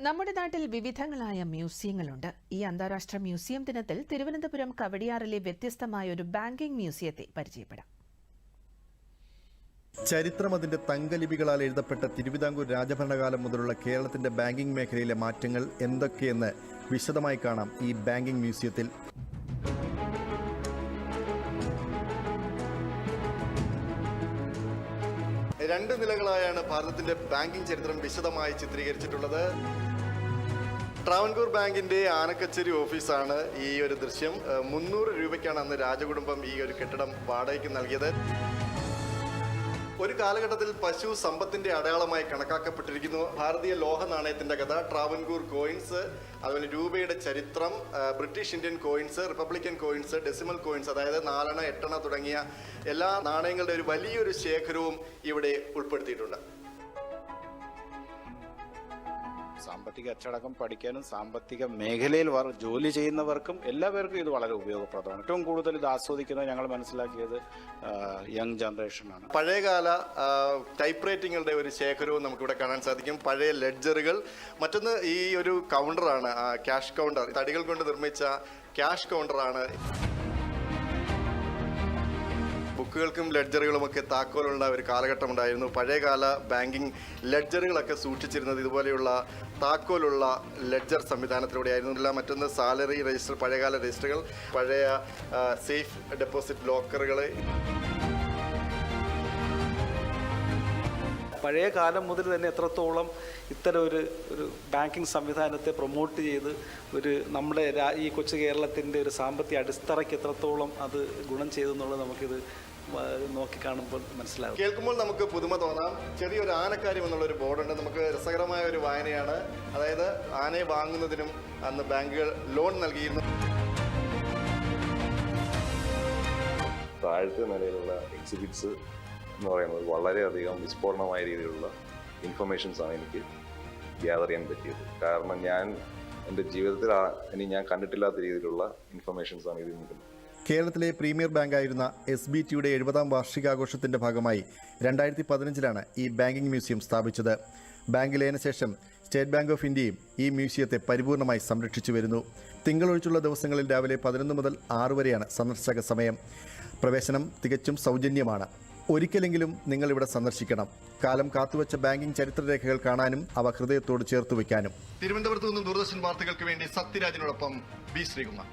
നമ്മുടെ നാട്ടിൽ വിവിധങ്ങളായ മ്യൂസിയങ്ങളുണ്ട്. ഈ അന്താരാഷ്ട്ര മ്യൂസിയം ദിനത്തിൽ തിരുവനന്തപുരം കവടിയാറിലെ വ്യത്യസ്തമായ ഒരു ബാങ്കിംഗ് മ്യൂസിയത്തെ പരിചയപ്പെടാം. ചരിത്രം അതിന്റെ തങ്കലിപികളാൽ എഴുതപ്പെട്ട തിരുവിതാംകൂർ രാജഭരണകാലം മുതലുള്ള കേരളത്തിന്റെ ബാങ്കിംഗ് മേഖലയിലെ മാറ്റങ്ങൾ എന്തൊക്കെയെന്ന് വിശദമായി കാണാം ഈ ബാങ്കിംഗ് മ്യൂസിയത്തിൽ. രണ്ട് നിലകളായാണ് ഭാരതത്തിന്റെ ബാങ്കിംഗ് ചരിത്രം വിശദമായി ചിത്രീകരിച്ചിട്ടുള്ളത്. ട്രാവൻകൂർ ബാങ്കിന്റെ ആനക്കച്ചേരി ഓഫീസാണ് ഈ ഒരു ദൃശ്യം. മുന്നൂറ് രൂപയ്ക്കാണ് അന്ന് രാജകുടുംബം ഈ ഒരു കെട്ടിടം വാടകയ്ക്ക് നൽകിയത്. ഒരു കാലഘട്ടത്തിൽ പശു സമ്പത്തിന്റെ അടയാളമായി കണക്കാക്കപ്പെട്ടിരിക്കുന്നു. ഭാരതീയ ലോഹ നാണയത്തിന്റെ കഥ ട്രാവൻകൂർ കോയിൻസ് അതുപോലെ രൂപയുടെ ചരിത്രം British Indian coins republican coins decimal coins അതായത് നാലെണ്ണ എട്ടെണ്ണ തുടങ്ങിയ എല്ലാ നാണയങ്ങളുടെ ഒരു വലിയൊരു ശേഖരവും ഇവിടെ ഉൾപ്പെടുത്തിയിട്ടുണ്ട്. സാമ്പത്തിക അച്ചടക്കം പഠിക്കാനും സാമ്പത്തിക മേഖലയിൽ ജോലി ചെയ്യുന്നവർക്കും എല്ലാവർക്കും ഇത് വളരെ ഉപയോഗപ്രദമാണ്. ഏറ്റവും കൂടുതൽ ഇത് ആസ്വദിക്കുന്നത് ഞങ്ങൾ മനസ്സിലാക്കിയത് യങ് ജനറേഷനാണ്. പഴയകാല ടൈപ്പ് റൈറ്റിങ്ങുകളുടെ ഒരു ശേഖരവും നമുക്കിവിടെ കാണാൻ സാധിക്കും. പഴയ ലെഡ്ജറുകൾ മറ്റൊന്ന് ഈ ഒരു കൗണ്ടറാണ് ക്യാഷ് കൗണ്ടർ. തടികൾ കൊണ്ട് നിർമ്മിച്ച ക്യാഷ് കൗണ്ടറാണ്. ബുക്കുകൾക്കും ലെഡ്ജറുകളും ഒക്കെ താക്കോലുള്ള ഒരു കാലഘട്ടം ഉണ്ടായിരുന്നു പഴയകാല ബാങ്കിങ് ലെഡ്ജറുകളൊക്കെ സൂക്ഷിച്ചിരുന്നത് ഇതുപോലെയുള്ള താക്കോലുള്ള ലെഡ്ജർ സംവിധാനത്തിലൂടെയായിരുന്നു. എല്ലാം മറ്റൊന്ന് സാലറി രജിസ്റ്റർ പഴയകാല രജിസ്റ്ററുകൾ പഴയ സേഫ് ഡെപ്പോസിറ്റ് ലോക്കറുകൾ പഴയ കാലം മുതൽ തന്നെ എത്രത്തോളം ഇത്തരം ഒരു ഒരു ബാങ്കിങ് സംവിധാനത്തെ പ്രൊമോട്ട് ചെയ്ത് ഒരു നമ്മുടെ ഈ കൊച്ചു കേരളത്തിന്റെ ഒരു സാമ്പത്തിക അടിത്തറയ്ക്ക് എത്രത്തോളം അത് ഗുണം ചെയ്തു എന്നുള്ളത് നമുക്കിത് വ- നോക്കിക്കാണുമ്പോൾ മനസ്സിലാകും കേൾക്കുമ്പോൾ നമുക്ക് പുതുമ തോന്നാം. ചെറിയൊരു ആനക്കാര്യം എന്നുള്ള ഒരു ബോർഡുണ്ട്. നമുക്ക് രസകരമായ ഒരു വായനയാണ്. അതായത് ആനയെ വാങ്ങുന്നതിനും അന്ന് ബാങ്കുകൾ ലോൺ നൽകിയിരുന്നു. താഴത്തെ നിലയിലുള്ള എക്സിബിറ്റ്സ് എന്ന് പറയുന്നത് വളരെയധികം വിസ്ഫോടനമായ രീതിയിലുള്ള ഇൻഫർമേഷൻസ് ആണ് എനിക്ക് ഗ്യാദർ ചെയ്യാൻ പറ്റിയത്. കാരണം ഞാൻ എന്റെ ജീവിതത്തിൽ ഇനി ഞാൻ കണ്ടിട്ടില്ലാത്ത രീതിയിലുള്ള ഇൻഫർമേഷൻസ് ആണ് ഇതിൽ നിൽക്കുന്നത്. കേരളത്തിലെ പ്രീമിയർ ബാങ്കായിരുന്ന എസ് ബി ടിയുടെ എഴുപതാം വാർഷികാഘോഷത്തിന്റെ ഭാഗമായി രണ്ടായിരത്തി പതിനഞ്ചിലാണ് ഈ ബാങ്കിംഗ് മ്യൂസിയം സ്ഥാപിച്ചത്. ബാങ്ക് ലയനശേഷം സ്റ്റേറ്റ് ബാങ്ക് ഓഫ് ഇന്ത്യയും ഈ മ്യൂസിയത്തെ പരിപൂർണമായി സംരക്ഷിച്ചു വരുന്നു. തിങ്കളൊഴിച്ചുള്ള ദിവസങ്ങളിൽ രാവിലെ പതിനൊന്ന് മുതൽ ആറ് വരെയാണ് സന്ദർശക സമയം. പ്രവേശനം തികച്ചും സൗജന്യമാണ്. ഒരിക്കലെങ്കിലും നിങ്ങൾ ഇവിടെ സന്ദർശിക്കണം. കാലം കാത്തുവച്ച ബാങ്കിംഗ് ചരിത്രരേഖകൾ കാണാനും അവ ഹൃദയത്തോട് ചേർത്ത് വയ്ക്കാനും. തിരുവനന്തപുരത്ത് നിന്നും ദൂരദർശൻ വാർത്തകൾക്ക് വേണ്ടി സത്യരാജിനോടൊപ്പം ബി ശ്രീകുമാർ.